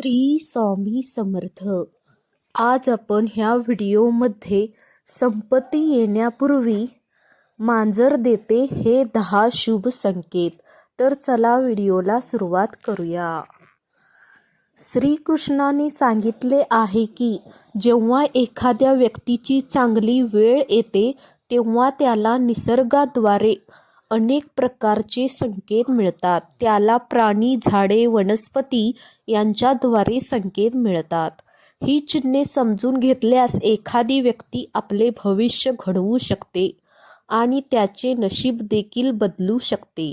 श्री स्वामी समर्थ. आज आपण ह्या व्हिडिओमध्ये संपत्ती येण्यापूर्वी मांजर देते हे दहा शुभ संकेत. तर चला व्हिडिओला सुरुवात करूया. श्रीकृष्णाने सांगितले आहे की जेव्हा एखाद्या व्यक्तीची चांगली वेळ येते तेव्हा त्याला निसर्गाद्वारे अनेक प्रकारचे संकेत मिळतात. त्याला प्राणी झाडे वनस्पती यांच्याद्वारे संकेत मिळतात. ही चिन्हे समजून घेतल्यास एखादी व्यक्ती आपले भविष्य घडवू शकते आणि त्याचे नशीब देखील बदलू शकते.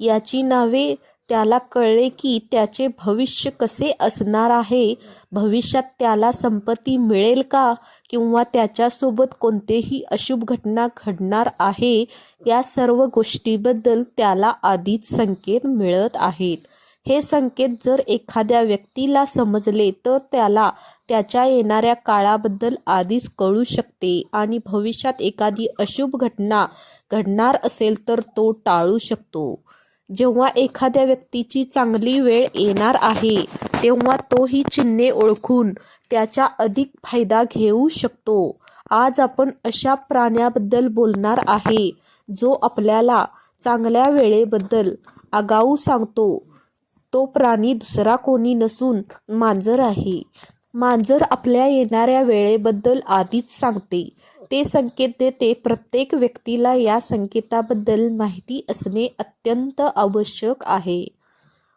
याची नावे त्याला कळले की त्याचे भविष्य कसे असणार आहे? भविष्यात त्याला संपत्ती मिळेल का? किंवा त्याच्यासोबत कोणतेही अशुभ घटना घडणार आहे? या सर्व गोष्टीबद्दल त्याला आधीच संकेत मिळत आहेत. हे संकेत जर एखाद्या व्यक्तीला समजले तर त्याला त्याच्या येणाऱ्या काळाबद्दल आधीच कळू शकते आणि भविष्यात एखादी अशुभ घटना घडणार असेल तर तो टाळू शकतो. जेव्हा एखाद्या व्यक्तीची चांगली वेळ येणार आहे तेव्हा तो ही चिन्हे ओळखून त्याचा अधिक फायदा घेऊ शकतो. आज आपण अशा प्राण्याबद्दल बोलणार आहे जो आपल्याला चांगल्या वेळेबद्दल आगाऊ सांगतो. तो प्राणी दुसरा कोणी नसून मांजर आहे. मांजर आपल्या येणाऱ्या वेळेबद्दल आधीच सांगते. ते संकेत देते. प्रत्येक व्यक्तीला या संकेताबद्दल माहिती असणे अत्यंत आवश्यक आहे.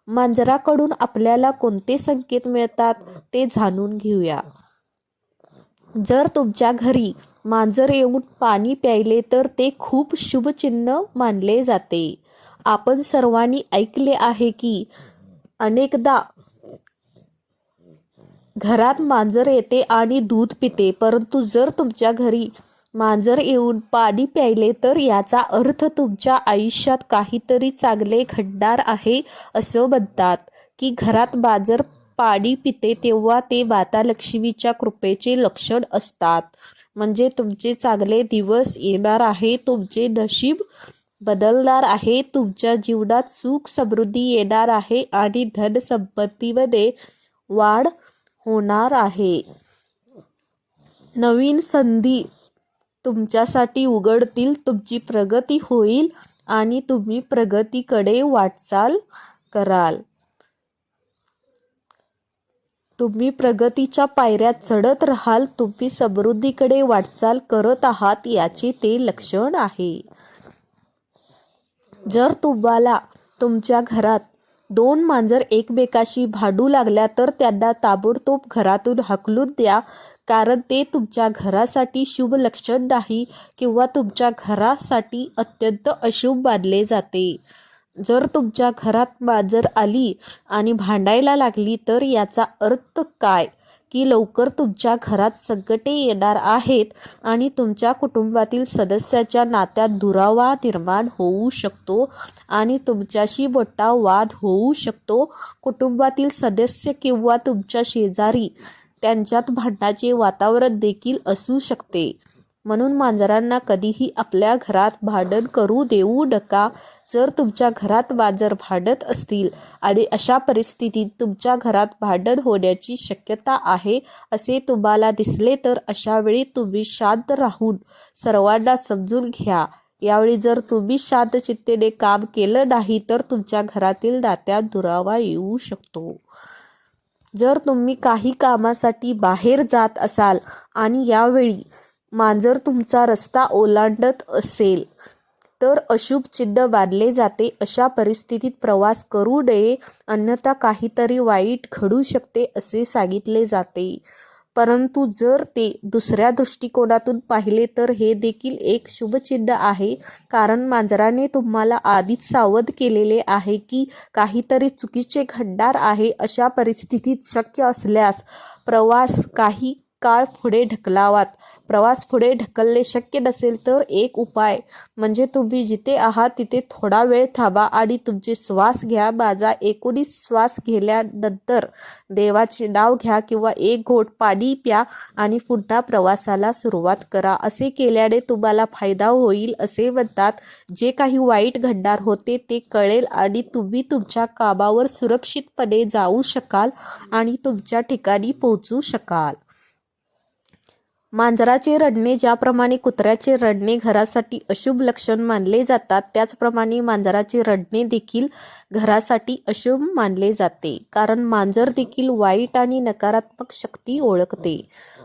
मांजराकडून आपल्याला कोणते संकेत मिळतात ते जाणून घेऊया. जर तुमच्या घरी मांजर येऊन पाणी प्यायले तर ते खूप शुभचिन्ह मानले जाते. आपण सर्वांनी ऐकले आहे की अनेकदा घरात मांजर येते आणि दूध पिते परंतु जर तुमच्या घरी मांजर येऊन पाणी प्यायले तर याचा अर्थ तुमच्या आयुष्यात काहीतरी चांगले घडणार आहे असं म्हणतात. की घरात मांजर पाणी पिते तेव्हा ते माता लक्ष्मीच्या कृपेचे लक्षण असतात. म्हणजे तुमचे चांगले दिवस येणार आहे तुमचे नशीब बदलणार आहे तुमच्या जीवनात सुख समृद्धी येणार आहे आणि धन संपत्तीमध्ये वाढ होणार आहे. नवीन संधी तुमच्यासाठी उघडतील तुमची प्रगती होईल आणि तुम्ही प्रगतीकडे वाटचाल कराल. तुम्ही प्रगतीच्या पायऱ्या चढत राहाल तुम्ही समृद्धीकडे वाटचाल करत आहात याचे ते लक्षण आहे. जर तुम्हाला तुमच्या घरात दोन मांजर एकमेकाशी भांडू लागल्या तर त्यांना ताबडतोब घरातून हकलून द्या कारण ते तुमच्या घरासाठी शुभ लक्षण नाही किंवा तुमच्या घरासाठी अत्यंत अशुभ मानले जाते. जर तुमच्या घरात मांजर आली आणि भांडायला लागली तर याचा अर्थ काय? की लवकर तुमच्या घरात संकटे येणार आहेत आणि तुमच्या कुटुंबातील सदस्याच्या नात्यात दुरावा निर्माण होऊ शकतो आणि तुमच्याशी मोठा वाद होऊ शकतो. कुटुंबातील सदस्य किंवा तुमच्या शेजारी त्यांच्यात भांडणाचे वातावरण देखील असू शकते. म्हणून मांजरांना कधीही आपल्या घरात भांडण करू देऊ नका. जर तुमच्या घरात मांजर भांडत असतील आणि अशा परिस्थितीत तुमच्या घरात भांडण होण्याची शक्यता आहे असे तुम्हाला दिसले तर अशा वेळी तुम्ही शांत राहून सर्वांना समजून घ्या. यावेळी जर तुम्ही शांत चित्तेने काम केलं नाही तर तुमच्या घरातील नात्यात दुरावा येऊ शकतो. जर तुम्ही काही कामासाठी बाहेर जात असाल आणि यावेळी मांजर तुमचा रस्ता ओलांडत असेल तर अशुभ चिन्ह बांधले जाते. अशा परिस्थितीत प्रवास करू नये अन्यथा काहीतरी वाईट घडू शकते असे सांगितले जाते. परंतु जर ते दुसऱ्या दृष्टिकोनातून पाहिले तर हे देखील एक शुभचिन्ह आहे. कारण मांजराने तुम्हाला आधीच सावध केलेले आहे की काहीतरी चुकीचे घडणार आहे. अशा परिस्थितीत शक्य असल्यास प्रवास काही काळ पुढे ढकलावात. प्रवास पुढे ढकलणे शक्य नसेल तर एक उपाय म्हणजे तुम्ही जिथे आहात तिथे थोडा वेळ थांबा आणि तुमचे श्वास घ्या. माझा एकोणीस श्वास घेतल्यानंतर देवाचे नाव घ्या किंवा एक घोट पाणी प्या आणि पुन्हा प्रवासाला सुरुवात करा. असे केल्याने तुम्हाला फायदा होईल असे म्हणतात. जे काही वाईट घडणार होते ते कळेल आणि तुम्ही तुमच्या कामावर सुरक्षितपणे जाऊ शकाल आणि तुमच्या ठिकाणी पोहोचू शकाल. मांजराचे रडणे ज्याप्रमाणे कुत्र्याचे रडणे घरासाठी अशुभ लक्षण मानले जातात त्याचप्रमाणे मांजराचे रडणे देखील घरासाठी अशुभ मानले जाते. कारण मांजर देखील वाईट आणि नकारात्मक शक्ती ओळखते.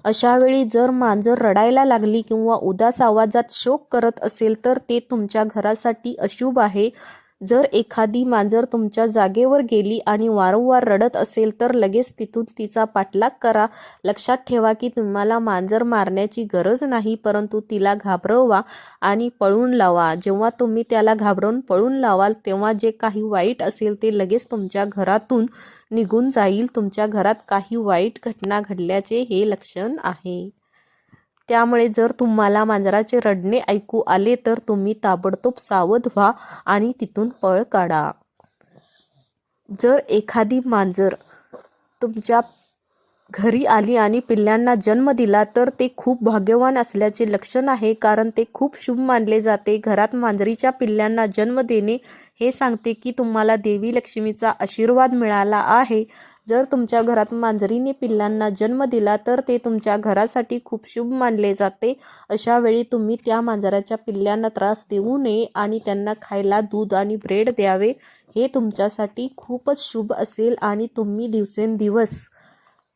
अशा वेळी जर मांजर रडायला लागली किंवा उदास आवाजात शोक करत असेल तर ते तुमच्या घरासाठी अशुभ आहे जर एखादी मांजर तुमच्या जागेवर गेली आणि वारंवार रडत असेल तर लगेच तिथून तिचा पाठलाग करा. लक्षात ठेवा की तुम्हाला मांजर मारण्याची गरज नाही परंतु तिला घाबरवा आणि पळून लावा. जेव्हा तुम्ही त्याला घाबरवून पळून लावाल तेव्हा जे काही वाईट असेल ते लगेच तुमच्या घरातून निघून जाईल. तुमच्या घरात काही वाईट घटना घडल्याचे हे लक्षण आहे. त्यामुळे जर तुम्हाला मांजराचे रडणे ऐकू आले तर तुम्ही ताबडतोब सावध व्हा आणि तिथून पळ काढा. जर एखादी मांजर तुमच्या घरी आली आणि पिल्लांना जन्म दिला तर ते खूप भाग्यवान असल्याचे लक्षण आहे कारण ते खूप शुभ मानले जाते. घरात मांजरीच्या पिल्लांना जन्म देणे हे सांगते की तुम्हाला देवी लक्ष्मीचा आशीर्वाद मिळाला आहे. जर तुमच्या घरात मांजरीने पिल्लांना जन्म दिला तर ते तुमच्या घरासाठी खूप शुभ मानले जाते. अशा वेळी तुम्ही त्या मांजराच्या पिल्लांना त्रास देऊ नये आणि त्यांना खायला दूध आणि ब्रेड द्यावे. हे तुमच्यासाठी खूपच शुभ असेल आणि तुम्ही दिवसेंदिवस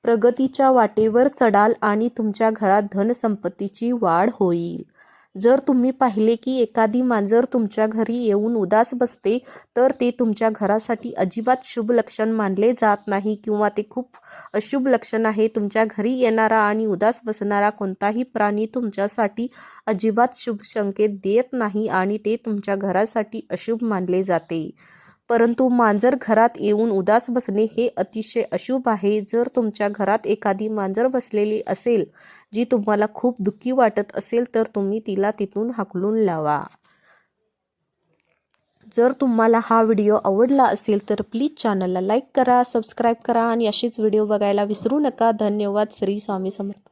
प्रगतीच्या वाटेवर चढाल आणि तुमच्या घरात धनसंपत्तीची वाढ होईल. जर तुम्ही पाहिले की एखादी मांजर तुमच्या घरी येऊन उदास बसते तर ते तुमच्या घरासाठी अजिबात शुभ लक्षण मानले जात नाही किंवा ते खूप अशुभ लक्षण आहे. तुमच्या घरी येणारा आणि उदास बसणारा कोणताही प्राणी तुमच्यासाठी अजिबात शुभ संकेत देत नाही आणि ते तुमच्या घरासाठी अशुभ मानले जाते. परंतु मांजर घरात येऊन उदास बसणे हे अतिशय अशुभ आहे. जर तुमच्या घरात एखादी मांजर बसलेली असेल जी तुम्हाला खूप दुःखी वाटत असेल तर तुम्ही तिला तिथून हाकलून लावा. जर तुम्हाला हा व्हिडिओ आवडला असेल तर प्लीज चॅनलला लाईक करा सबस्क्राईब करा आणि असेच व्हिडिओ बघायला विसरू नका. धन्यवाद. श्री स्वामी समर्थ.